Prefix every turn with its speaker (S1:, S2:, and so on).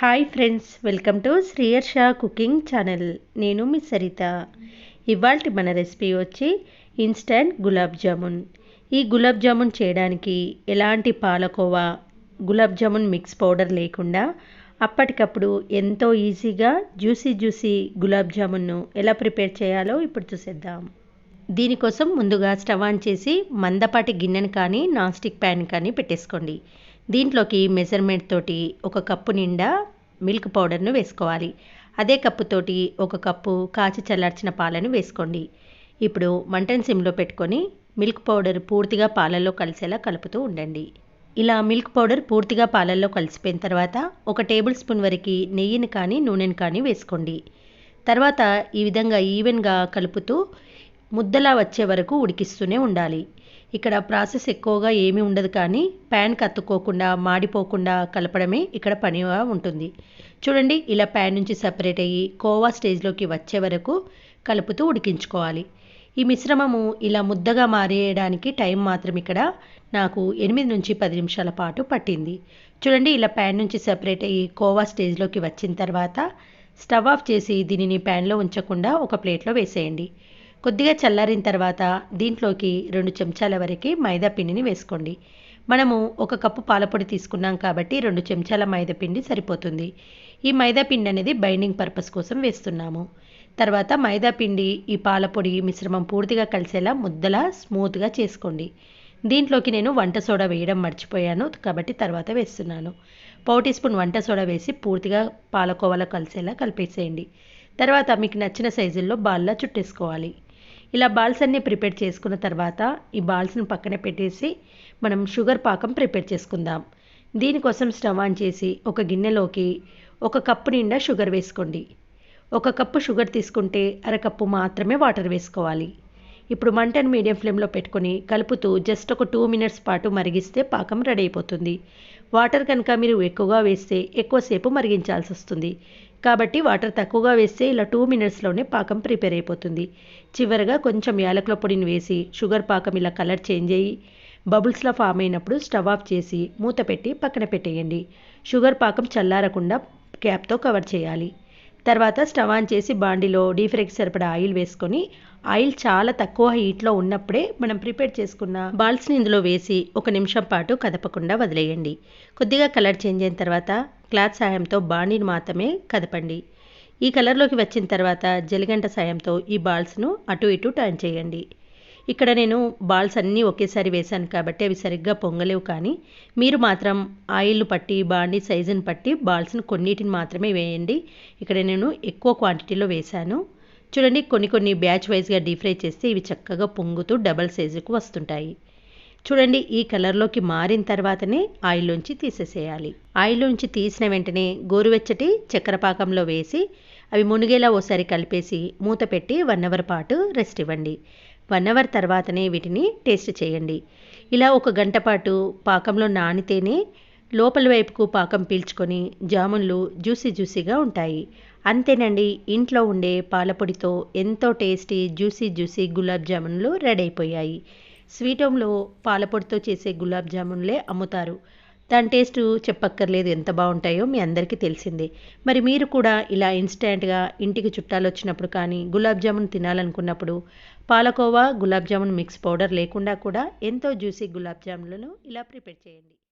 S1: Hi friends welcome to శ్రీయర్ షా cooking channel నేను మీ సరిత. ఇవాళ మన రెసిపీ వచ్చి ఇన్స్టంట్ గులాబ్ జామున్ ఈ గులాబ్ జామున్ చేయడానికి ఎలాంటి పాలకోవా గులాబ్ జామున్ మిక్స్ పౌడర్ లేకుండా అప్పటికప్పుడు ఎంతో ఈజీగా జ్యూసీ జ్యూసీ గులాబ్ జామున్ను ఎలా ప్రిపేర్ చేయాలో ఇప్పుడు చూసేద్దాం. దీనికోసం ముందుగా స్టవ్ ఆన్ చేసి మందపాటి గిన్నెను కానీ నాన్ స్టిక్ ప్యాన్ కానీ పెట్టేసుకోండి. దీంట్లోకి మెజర్మెంట్ తోటి ఒక కప్పు నిండా మిల్క్ పౌడర్ను వేసుకోవాలి. అదే కప్పుతోటి ఒక కప్పు కాచి చల్లార్చిన పాలను వేసుకోండి. ఇప్పుడు మంటను సిమ్లో పెట్టుకొని మిల్క్ పౌడర్ పూర్తిగా పాలల్లో కలిసేలా కలుపుతూ ఉండండి. ఇలా మిల్క్ పౌడర్ పూర్తిగా పాలల్లో కలిసిపోయిన తర్వాత ఒక టేబుల్ స్పూన్ వరకు నెయ్యిని కానీ నూనెని కానీ వేసుకోండి. తర్వాత ఈ విధంగా ఈవెన్గా కలుపుతూ ముద్దలా వచ్చే వరకు ఉడికిస్తూనే ఉండాలి. ఇక్కడ ప్రాసెస్ ఎక్కువగా ఏమీ ఉండదు కానీ ప్యాన్ కత్తుకోకుండా మాడిపోకుండా కలపడమే ఇక్కడ పనిగా ఉంటుంది. చూడండి ఇలా ప్యాన్ నుంచి సపరేట్ అయ్యి కోవా స్టేజ్లోకి వచ్చే వరకు కలుపుతూ ఉడికించుకోవాలి. ఈ మిశ్రమము ఇలా ముద్దగా మారేయడానికి టైం మాత్రం ఇక్కడ నాకు ఎనిమిది నుంచి పది నిమిషాల పాటు పట్టింది. చూడండి ఇలా ప్యాన్ నుంచి సపరేట్ అయ్యి కోవా స్టేజ్లోకి వచ్చిన తర్వాత స్టవ్ ఆఫ్ చేసి దీనిని ప్యాన్లో ఉంచకుండా ఒక ప్లేట్లో వేసేయండి. కొద్దిగా చల్లారిన తర్వాత దీంట్లోకి రెండు చెంచాల వరకు మైదా పిండిని వేసుకోండి. మనము ఒక కప్పు పాలపొడి తీసుకున్నాం కాబట్టి రెండు చెంచాల మైదా పిండి సరిపోతుంది. ఈ మైదా పిండి అనేది బైండింగ్ పర్పస్ కోసం వేస్తున్నాము. తర్వాత మైదా పిండి ఈ పాలపొడి మిశ్రమం పూర్తిగా కలిసేలా ముద్దలా స్మూత్గా చేసుకోండి. దీంట్లోకి నేను వంట సోడా వేయడం మర్చిపోయాను కాబట్టి తర్వాత వేస్తున్నాను. పావు టీ స్పూన్ వంట సోడా వేసి పూర్తిగా పాలకోవలో కలిసేలా కలిపేసేయండి. తర్వాత మీకు నచ్చిన సైజుల్లో బాల్లా చుట్టేసుకోవాలి. ఇలా బాల్స్ అన్నీ ప్రిపేర్ చేసుకున్న తర్వాత ఈ బాల్స్ని పక్కన పెట్టేసి మనం షుగర్ పాకం ప్రిపేర్ చేసుకుందాం. దీనికోసం స్టవ్ ఆన్ చేసి ఒక గిన్నెలోకి ఒక కప్పు నిండా షుగర్ వేసుకోండి. ఒక కప్పు షుగర్ తీసుకుంటే అరకప్పు మాత్రమే వాటర్ వేసుకోవాలి. ఇప్పుడు మంటను మీడియం ఫ్లేమ్లో పెట్టుకొని కలుపుతూ జస్ట్ ఒక టూ మినిట్స్ పాటు మరిగిస్తే పాకం రెడీ అయిపోతుంది. వాటర్ కనుక మీరు ఎక్కువగా వేస్తే ఎక్కువసేపు మరిగించాల్సి వస్తుంది. కాబట్టి వాటర్ తక్కువగా వేస్తే ఇలా టూ మినిట్స్లోనే పాకం ప్రిపేర్ అయిపోతుంది. చివరగా కొంచెం యాలకుల పొడిని వేసి షుగర్ పాకం ఇలా కలర్ చేంజ్ అయ్యి బబుల్స్లో ఫామ్ అయినప్పుడు స్టవ్ ఆఫ్ చేసి మూత పెట్టి పక్కన పెట్టేయండి. షుగర్ పాకం చల్లారకుండా క్యాప్తో కవర్ చేయాలి. తర్వాత స్టవ్ ఆన్ చేసి బాండిలో డీప్ ఫ్రైకి సరిపడా ఆయిల్ వేసుకొని ఆయిల్ చాలా తక్కువ హీట్లో ఉన్నప్పుడే మనం ప్రిపేర్ చేసుకున్న బాల్స్ని ఇందులో వేసి ఒక నిమిషం పాటు కదపకుండా వదిలేయండి. కొద్దిగా కలర్ చేంజ్ అయిన తర్వాత క్లాత్ సాయంతో బాణీని మాత్రమే కదపండి. ఈ కలర్లోకి వచ్చిన తర్వాత జలిగంట సాయంతో ఈ బాల్స్ను అటు ఇటు టర్న్ చేయండి. ఇక్కడ నేను బాల్స్ అన్నీ ఒకేసారి వేశాను కాబట్టి అవి సరిగ్గా పొంగలేవు కానీ మీరు మాత్రం ఆయిల్ పట్టి బాండీ సైజుని పట్టి బాల్స్ను కొన్నిటిని మాత్రమే వేయండి. ఇక్కడ నేను ఎక్కువ క్వాంటిటీలో వేశాను. చూడండి కొన్ని కొన్ని బ్యాచ్ వైజ్గా డీప్ ఫ్రై చేస్తే ఇవి చక్కగా పొంగుతూ డబల్ సైజుకు వస్తుంటాయి. చూడండి ఈ కలర్లోకి మారిన తర్వాతనే ఆయిల్లోంచి తీసేసేయాలి. ఆయిల్లోంచి తీసిన వెంటనే గోరువెచ్చటి చక్కెర పాకంలో వేసి అవి మునిగేలా ఓసారి కలిపేసి మూత పెట్టి వన్ అవర్ పాటు రెస్ట్ ఇవ్వండి. వన్ అవర్ తర్వాతనే వీటిని టేస్ట్ చేయండి. ఇలా ఒక గంట పాటు పాకంలో నానితేనే లోపల వైపుకు పాకం పీల్చుకొని జామున్లు జ్యూసీ జ్యూసీగా ఉంటాయి. అంతేనండి ఇంట్లో ఉండే పాలపొడితో ఎంతో టేస్టీ జ్యూసీ జ్యూసీ గులాబ్ జామున్లు రెడీ అయిపోయాయి. స్వీట్ హోమ్లో పాలపొడితో చేసే గులాబ్ జామున్లే అమ్ముతారు. దాని టేస్ట్ చెప్పక్కర్లేదు ఎంత బాగుంటాయో మీ అందరికీ తెలిసిందే. మరి మీరు కూడా ఇలా ఇన్స్టెంట్గా ఇంటికి చుట్టాలు వచ్చినప్పుడు కానీ గులాబ్ జామున్ తినాలనుకున్నప్పుడు పాలకోవా గులాబ్ జామున్ మిక్స్ పౌడర్ లేకుండా కూడా ఎంతో జ్యూసీ గులాబ్ జామున్లను ఇలా ప్రిపేర్ చేయండి.